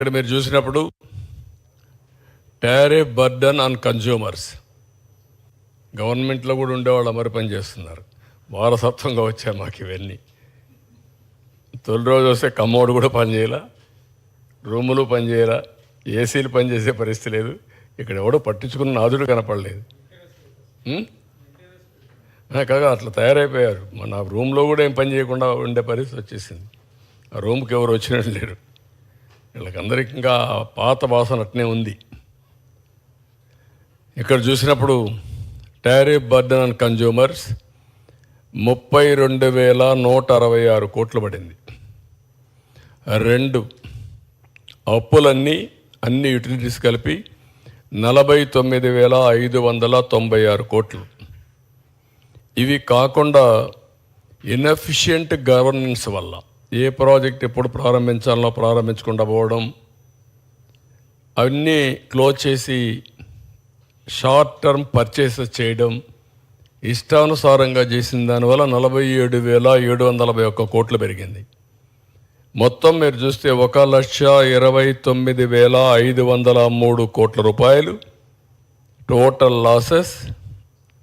ఇక్కడ మీరు చూసినప్పుడు టారిఫ్ బర్డన్ ఆన్ కన్జ్యూమర్స్ గవర్నమెంట్లో కూడా ఉండేవాళ్ళు అమరు పని చేస్తున్నారు. వారసత్వంగా వచ్చాయి మాకు ఇవన్నీ. తొలి రోజు వస్తే కమ్మోడు కూడా పనిచేయాల రూములు పనిచేయాల ఏసీలు పనిచేసే పరిస్థితి లేదు. ఇక్కడ ఎవడో పట్టించుకున్న నాదుడు కనపడలేదు. కాగా అట్లా తయారైపోయారు. మన రూమ్లో కూడా ఏం పని చేయకుండా ఉండే పరిస్థితి వచ్చేసింది. ఆ రూమ్కి ఎవరు వచ్చినట్టు లేరు. వీళ్ళకందరికీ ఇంకా పాత వాసన అట్నే ఉంది. ఇక్కడ చూసినప్పుడు టారిఫ్ బర్డన్ అండ్ కన్జ్యూమర్స్ ముప్పై రెండు వేల నూట అరవై ఆరు కోట్లు పడింది. రెండు అప్పులన్నీ అన్ని యూటిలిటీస్ కలిపి నలభై తొమ్మిది వేల ఐదు వందల తొంభై ఆరు కోట్లు. ఇవి కాకుండా ఇన్ఎఫిషియంట్ గవర్నెన్స్ వల్ల. ఏ ప్రాజెక్ట్ ఎప్పుడు ప్రారంభించాలనో ప్రారంభించకుండా పోవడం అవన్నీ క్లోజ్ చేసి షార్ట్ టర్మ్ పర్చేసెస్ చేయడం ఇష్టానుసారంగా చేసిన దానివల్ల నలభై ఏడు వేల ఏడు వందల ఒక్క కోట్లు పెరిగింది. మొత్తం మీరు చూస్తే ఒక లక్ష ఇరవై తొమ్మిది వేల ఐదు వందల మూడు కోట్ల రూపాయలు టోటల్ లాసెస్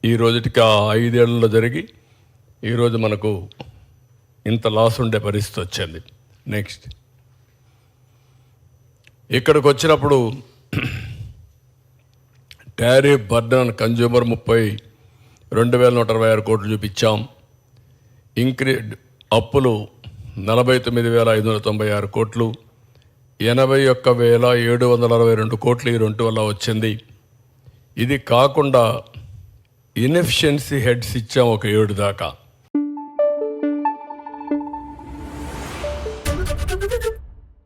ఈ రోజుటికి ఆ ఐదేళ్ళలో జరిగి ఈరోజు మనకు ఇంత లాస్ ఉండే పరిస్థితి వచ్చింది. నెక్స్ట్ ఇక్కడికి వచ్చినప్పుడు టారిఫ్ బర్డన్ కన్జ్యూమర్ ముప్పై రెండు వేల నూట అరవై ఆరు కోట్లు చూపించాం. ఇంక్రీ అప్పులు నలభై తొమ్మిది వేల ఐదు వందల తొంభై ఆరు కోట్లు. ఎనభై ఒక్క వేల ఏడు వందల అరవై రెండు కోట్లు ఈ రెండు వల్ల వచ్చింది. ఇది కాకుండా ఇన్ఎఫిషియన్సీ హెడ్స్ ఇచ్చాం ఒక ఏడు దాకా. Thank you.